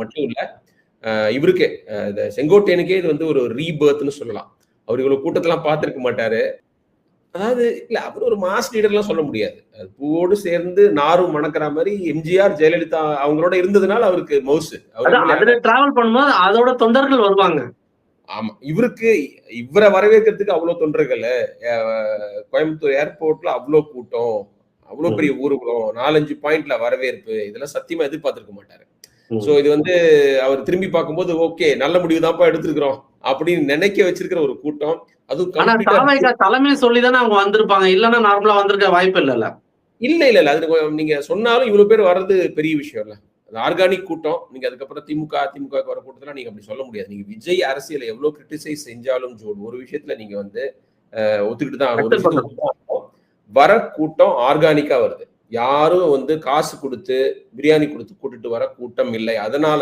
மட்டும் இல்ல இவருக்கே இந்த செங்கோட்டையனுக்கே இது வந்து ஒரு ரீபர்த்னு சொல்லலாம். அவர் இவ்வளவு கூட்டத்தெல்லாம் பார்த்திருக்க மாட்டாரு. அதாவது இல்ல அவர் ஒரு மாஸ் லீடர்லாம் சொல்ல முடியாது. பூவோடு சேர்ந்து நாரும் மணக்கிற மாதிரி எம்ஜிஆர் ஜெயலலிதா அவங்களோட இருந்ததுனால அவருக்கு மவுசு அதுல டிராவல் பண்ணும்போது அதோட தொண்டர்கள் வருவாங்க. ஆமா இவருக்கு இவரை வரவேற்கிறதுக்கு அவ்வளவு தொண்டர்கள் கோயம்புத்தூர் ஏர்போர்ட்ல அவ்வளவு கூட்டம் அவ்வளவு பெரிய ஊர்வலம் நாலஞ்சு பாயிண்ட்ல வரவேற்பு இதெல்லாம் சத்தியமா எதிர்பார்த்திருக்க மாட்டாரு. சோ இது வந்து அவர் திரும்பி பார்க்கும்போது ஓகே நல்ல முடிவு தான்ப்பா எடுத்திருக்கிறோம். அப்படின்னு நினைக்க வச்சிருக்கிற ஒரு கூட்டம். அதுவும் தலைமை சொல்லிதானே அவங்க வந்திருப்பாங்க. இல்லன்னா நார்மலா வந்திருக்க வாய்ப்பு இல்லல்ல. இல்ல இல்ல இல்ல. அது நீங்க சொன்னாலும் இவ்வளவு பேர் வர்றது பெரிய விஷயம் இல்ல. அது ஆர்கானிக் கூட்டம். நீங்க அதுக்கப்புறம் திமுக அதிமுக வர கூட்டத்துல நீங்க அப்படி சொல்ல முடியாது. நீங்க விஜய் அரசியலை எவ்வளவு கிரிட்டிசைஸ் செஞ்சாலும் ஜோன் ஒரு விஷயத்துல நீங்க வந்து ஒத்துக்கிட்டு தான். வர கூட்டம் ஆர்கானிக்கா வருது. யாரும் வந்து காசு கொடுத்து பிரியாணி கொடுத்து கூட்டிட்டு வர கூட்டம் இல்லை. அதனால